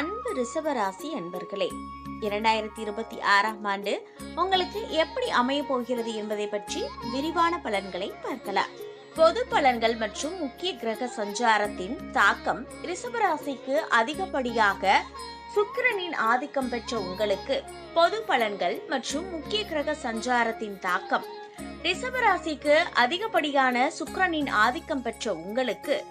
அன்பு ரிஷபராசி அன்பர்களே இரண்டாயிரத்தி இருபத்தி ஆறாம் ஆண்டு உங்களுக்கு எப்படி அமைய போகிறது என்பதை பற்றி விரிவான பலன்களை பார்க்கலாம். பொது பலன்கள் மற்றும் முக்கிய கிரக சஞ்சாரத்தின் தாக்கம் ரிஷபராசிக்கு அதிகப்படியாக சுக்கிரனின் ஆதிக்கம் பெற்ற உங்களுக்கு. பொது பலன்கள் மற்றும் முக்கிய கிரக சஞ்சாரத்தின் தாக்கம் ரிஷபராசிக்கு அதிகப்படியான சுக்கிரனின் ஆதிக்கம் பெற்ற உங்களுக்கு.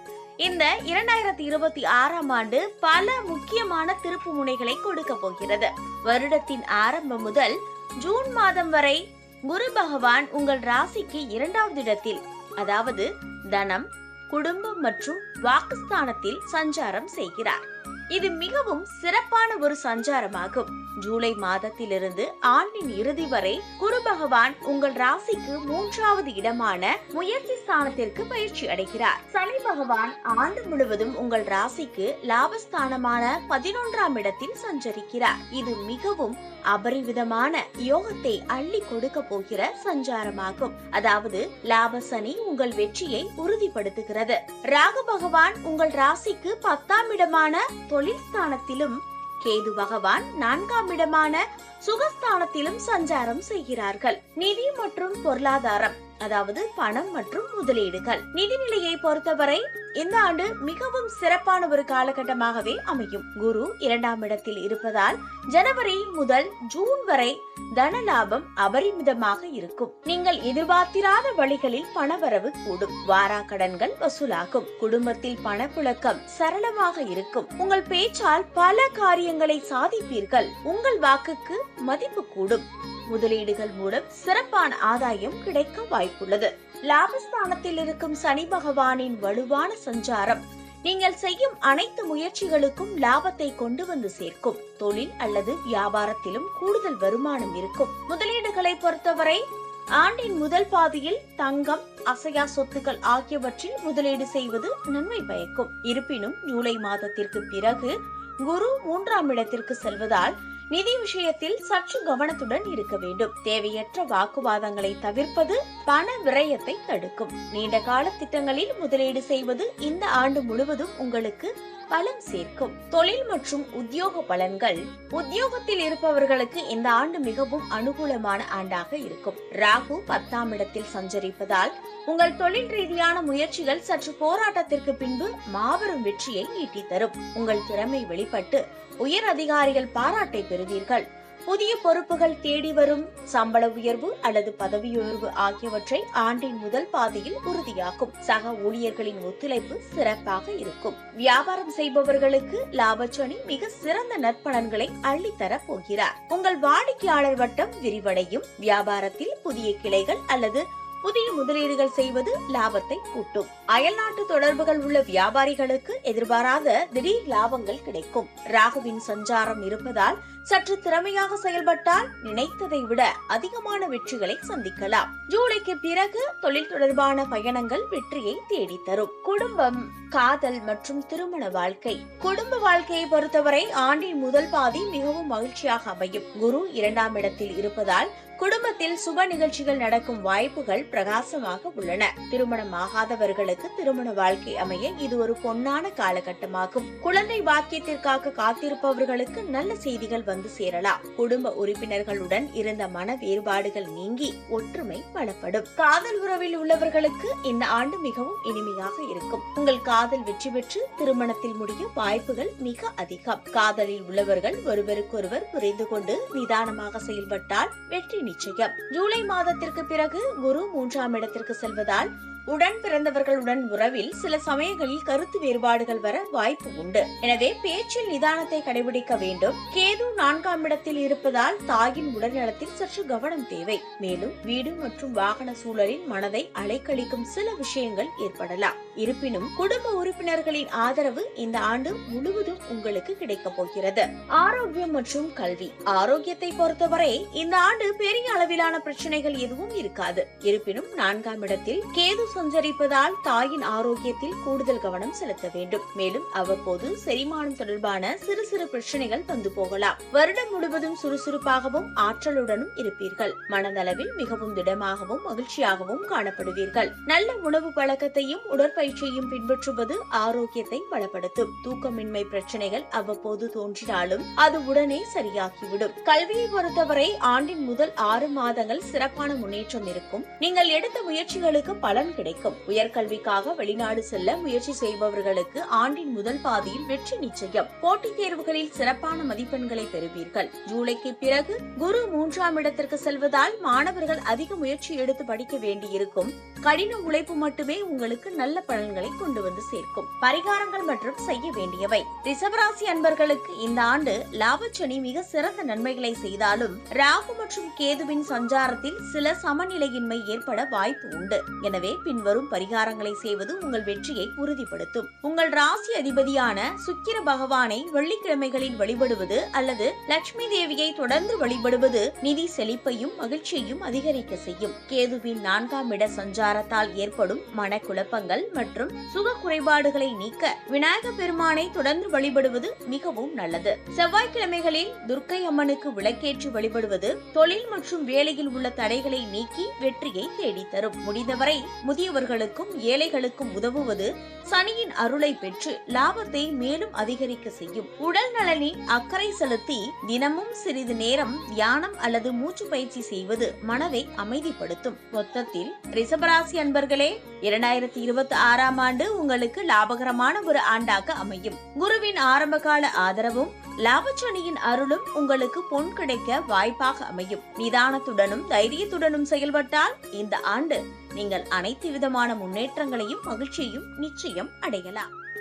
இந்த இரண்டாயிரத்தி இருபத்தி ஆறாம் ஆண்டு பல முக்கியமான திருப்பு முனைகளை கொடுக்க போகிறது. வருடத்தின் ஆரம்பம் முதல் ஜூன் மாதம் வரை குரு பகவான் உங்கள் ராசிக்கு இரண்டாவது இடத்தில் அதாவது தனம் குடும்பம் மற்றும் வாக்குஸ்தானத்தில் சஞ்சாரம் செய்கிறார். இது மிகவும் சிறப்பான ஒரு சஞ்சாரமாகும். ஜூலை மாதத்திலிருந்து ஆண்டின் இறுதி வரை குரு பகவான் உங்கள் ராசிக்கு மூன்றாவது இடமான முயற்சி ஸ்தானத்திற்கு பயிற்சி அடைகிறார். சனி பகவான் ஆண்டு முழுவதும் உங்கள் ராசிக்கு லாபஸ்தானமான பதினொன்றாம் இடத்தில் சஞ்சரிக்கிறார். இது மிகவும் அபரிவிதமான யோகத்தை அள்ளி கொடுக்க போகிற சஞ்சாரமாகும். அதாவது லாப சனி உங்கள் வெற்றியை உறுதிப்படுத்துகிறது. ராகு பகவான் உங்கள் ராசிக்கு பத்தாம் இடமான தொழில் ஸ்தானத்திலும் கேது பகவான் நான்காம் இடமான சுகஸ்தானத்திலும் சஞ்சாரம் செய்கிறார்கள். நிதி மற்றும் பொருளாதாரம் அதாவது பணம் மற்றும் முதலீடுகள். நிதிநிலையை பொறுத்தவரை இந்த ஆண்டு மிகவும் சிறப்பான ஒரு காலகட்டமாகவே அமையும். குரு இரண்டாம் இடத்தில் இருப்பதால் ஜனவரி முதல் ஜூன் வரை தன லாபம் அபரிமிதமாக இருக்கும். நீங்கள் எதிர்பார்த்திராத வழிகளில் பணவரவு கூடும். வாரா கடன்கள் வசூலாகும். குடும்பத்தில் பணப்புழக்கம் சரளமாக இருக்கும். உங்கள் பேச்சால் பல காரியங்களை சாதிப்பீர்கள். உங்கள் வாக்குக்கு மதிப்பு கூடும். முதலீடுகள் மூலம் சிறப்பான ஆதாயம் கிடைக்க வாய்ப்புள்ளது. லாபஸ்தானத்தில் இருக்கும் சனி பகவானின் வலுவான சஞ்சாரம். நீங்கள் செய்யும் அனைத்து முயற்சிகளுக்கும் லாபத்தை கொண்டு வந்து சேர்க்கும். தொழில் அல்லது வியாபாரத்திலும் கூடுதல் வருமானம் இருக்கும். முதலீடுகளை பொறுத்தவரை ஆண்டின் முதல் பாதியில் தங்கம் அசையா சொத்துக்கள் ஆகியவற்றில் முதலீடு செய்வது நன்மை பயக்கும். இருப்பினும் ஜூலை மாதத்திற்கு பிறகு குரு மூன்றாம் இடத்திற்கு செல்வதால் நிதி விஷயத்தில் சற்று கவனத்துடன் இருக்க வேண்டும். தேவையற்ற வாக்குவாதங்களை தவிர்ப்பது பண விரயத்தை தடுக்கும். நீண்ட கால திட்டங்களில் முதலீடு செய்வது இந்த ஆண்டு முழுவதும் உங்களுக்கு பலம் சேர்க்கும். தொழில் மற்றும் உத்தியோக பலன்கள். உத்தியோகத்தில் இருப்பவர்களுக்கு இந்த ஆண்டு மிகவும் அனுகூலமான ஆண்டாக இருக்கும். ராகு பத்தாம் இடத்தில் சஞ்சரிப்பதால் உங்கள் தொழில் ரீதியான முயற்சிகள் சற்று போராட்டத்திற்கு பின்பு மாபெரும் வெற்றியை ஈட்டி தரும் உங்கள் திறமை வெளிப்பட்டு உயர் அதிகாரிகள் பாராட்டை பெறுவீர்கள். புதிய பொறுப்புகள் தேடி வரும் சம்பள உயர்வு அல்லது பதவி உயர்வு ஆகியவற்றை ஆண்டின் முதல் பாதையில் உறுதியாக்கும். சக ஊழியர்களின் ஒத்துழைப்பு சிறப்பாக இருக்கும். வியாபாரம் செய்பவர்களுக்கு லாபச்சனி மிக சிறந்த நற்பலன்களை அள்ளித்தர போகிறார். உங்கள் வாடிக்கையாளர் வட்டம் விரிவடையும். வியாபாரத்தில் புதிய கிளைகள் அல்லது புதிய முதலீடுகள் செய்வது லாபத்தை கூட்டும். அயல்நாட்டு தொடர்புகள் உள்ள வியாபாரிகளுக்கு எதிர்பாராத திடீர் லாபங்கள் கிடைக்கும். ராகுவின் சஞ்சாரம் இருப்பதால் சற்று திறமையாக செயல்பட்டால் நினைத்ததை விட அதிகமான வெற்றிகளை சந்திக்கலாம். ஜூலைக்கு பிறகு தொழில் தொடர்பான பயணங்கள் வெற்றியை தேடித்தரும். குடும்பம் காதல் மற்றும் திருமண வாழ்க்கை. குடும்ப வாழ்க்கையை பொறுத்தவரை ஆண்டின் முதல் பாதி மிகவும் மகிழ்ச்சியாக அமையும். குரு இரண்டாம் இடத்தில் இருப்பதால் குடும்பத்தில் சுப நிகழ்ச்சிகள் நடக்கும் வாய்ப்புகள் பிரகாசமாக உள்ளன. திருமணம் ஆகாதவர்களுக்கு திருமண வாழ்க்கை அமைய இது ஒரு பொன்னான காலகட்டமாகும். குழந்தை பாக்கியத்திற்காக காத்திருப்பவர்களுக்கு நல்ல செய்திகள் வந்து சேரலாம். குடும்ப உறுப்பினர்களுடன் இருந்த மன வேறுபாடுகள் நீங்கி ஒற்றுமை பலப்படும் காதல் உறவில் உள்ளவர்களுக்கு இந்த ஆண்டு மிகவும் இனிமையாக இருக்கும். உங்கள் காதல் வெற்றி பெற்று திருமணத்தில் முடிய வாய்ப்புகள் மிக அதிகம். காதலில் உள்ளவர்கள் ஒருவருக்கொருவர் புரிந்து கொண்டு நிதானமாக செயல்பட்டால் வெற்றி நிச்சயம். ஜூலை மாதத்திற்கு பிறகு குரு மூன்றாம் இடத்திற்கு செல்வதால் உடன் பிறந்தவர்களுடன் உறவில் சில சமயங்களில் கருத்து வேறுபாடுகள் வர வாய்ப்பு உண்டு. எனவே பேச்சில் நிதானத்தை கடைபிடிக்க வேண்டும். கேது நான்காம் இடத்தில் இருப்பதால் தாயின் உடல்நலத்தில் சற்று கவனம் தேவை. மேலும் வீடு மற்றும் வாகன சூழலில் மனதை அலைக்கழிக்கும் சில விஷயங்கள் ஏற்படலாம். இருப்பினும் குடும்ப உறுப்பினர்களின் ஆதரவு இந்த ஆண்டு முழுவதும் உங்களுக்கு கிடைக்கப் போகிறது. ஆரோக்கியம் மற்றும் கல்வி. ஆரோக்கியத்தை பொறுத்தவரை இந்த ஆண்டு பெரிய அளவிலான பிரச்சனைகள் எதுவும் இருக்காது. இருப்பினும் நான்காம் இடத்தில் கேது சஞ்சரிப்பதால் தாயின் ஆரோக்கியத்தில் கூடுதல் கவனம் செலுத்த வேண்டும். மேலும் அவ்வப்போது செரிமானம் தொடர்பான சிறு சிறு பிரச்சனைகள் வந்து போகலாம். வருடம் முழுவதும் சுறுசுறுப்பாகவும் ஆற்றலுடனும் இருப்பீர்கள். மனதளவில் மிகவும் திடமாகவும் மகிழ்ச்சியாகவும் காணப்படுவீர்கள். நல்ல உணவு பழக்கத்தையும் உடற்பயிற்சியையும் பின்பற்றுவது ஆரோக்கியத்தை பலப்படுத்தும். தூக்கமின்மை பிரச்சனைகள் அவ்வப்போது தோன்றினாலும் அது உடனே சரியாகிவிடும். கல்வியை பொறுத்தவரை ஆண்டின் முதல் ஆறு மாதங்கள் சிறப்பான முன்னேற்றம் இருக்கும். நீங்கள் எடுத்த முயற்சிகளுக்கு பலன் கிடைக்கும். கிடைக்கும் உயர்கல்விக்காக வெளிநாடு செல்ல முயற்சி செய்பவர்களுக்கு ஆண்டின் முதல் பாதியில் வெற்றி நிச்சயம். போட்டித் தேர்வுகளில் சிறப்பான மதிப்பெண்களை பெறுவீர்கள். ஜூலைக்கு பிறகு குரு மூன்றாம் இடத்திற்கு செல்வதால் மாணவர்கள் அதிக முயற்சி எடுத்து படிக்க வேண்டியிருக்கும். கடின உழைப்பு மட்டுமே உங்களுக்கு நல்ல பலன்களை கொண்டு வந்து சேர்க்கும். பரிகாரங்கள் மற்றும் செய்ய வேண்டியவை. ரிசவராசி அன்பர்களுக்கு இந்த ஆண்டு லாபச்சனி மிக சிறந்த நன்மைகளை செய்தாலும் ராகு மற்றும் கேதுவின் சஞ்சாரத்தில் சில சமநிலையின்மை ஏற்பட வாய்ப்பு உண்டு. எனவே பின்வரும் பரிகாரங்களை செய்வது உங்கள் வெற்றியை உறுதிப்படுத்தும். உங்கள் ராசி அதிபதியான சுக்கிர பகவானை வெள்ளிக்கிழமைகளில் வழிபடுவது அல்லது லட்சுமி தேவியை தொடர்ந்து வழிபடுவது நிதி செழிப்பையும் மகிழ்ச்சியையும் அதிகரிக்க செய்யும். கேதுவின் நான்காம் இட சஞ்சாரத்தால் ஏற்படும் மனக்குழப்பங்கள் மற்றும் சுக குறைபாடுகளை நீக்க விநாயக பெருமானை தொடர்ந்து வழிபடுவது மிகவும் நல்லது. செவ்வாய்க்கிழமைகளில் துர்க்கை அம்மனுக்கு விளக்கேற்றி வழிபடுவது தொழில் மற்றும் வேலையில் உள்ள தடைகளை நீக்கி வெற்றியை தேடித்தரும். முடிந்தவரை முதியவர்களுக்கும் ஏழைகளுக்கும் உதவுவது சனியின் அருளை பெற்று லாபத்தை மேலும் அதிகரிக்க செய்யும். உடல் நலனில் அக்கறை செலுத்தி தினமும் சிறிது நேரம் தியானம் அல்லது மூச்சு பயிற்சி செய்வது மனதை அமைதிப்படுத்தும். மொத்தத்தில் ரிஷபராசி அன்பர்களே இரண்டாயிரத்தி இருபத்தி ஆறாம் ஆண்டு உங்களுக்கு லாபகரமான ஒரு ஆண்டாக அமையும். குருவின் ஆரம்பகால ஆதரவும் லாபச்சனியின் அருளும் உங்களுக்கு பொன் கிடைக்க வாய்ப்பாக அமையும். நிதானத்துடனும் தைரியத்துடனும் செயல்பட்டால் இந்த ஆண்டு நீங்கள் அனைத்து விதமான முன்னேற்றங்களையும் மகிழ்ச்சியையும் நிச்சயம் அடையலாம்.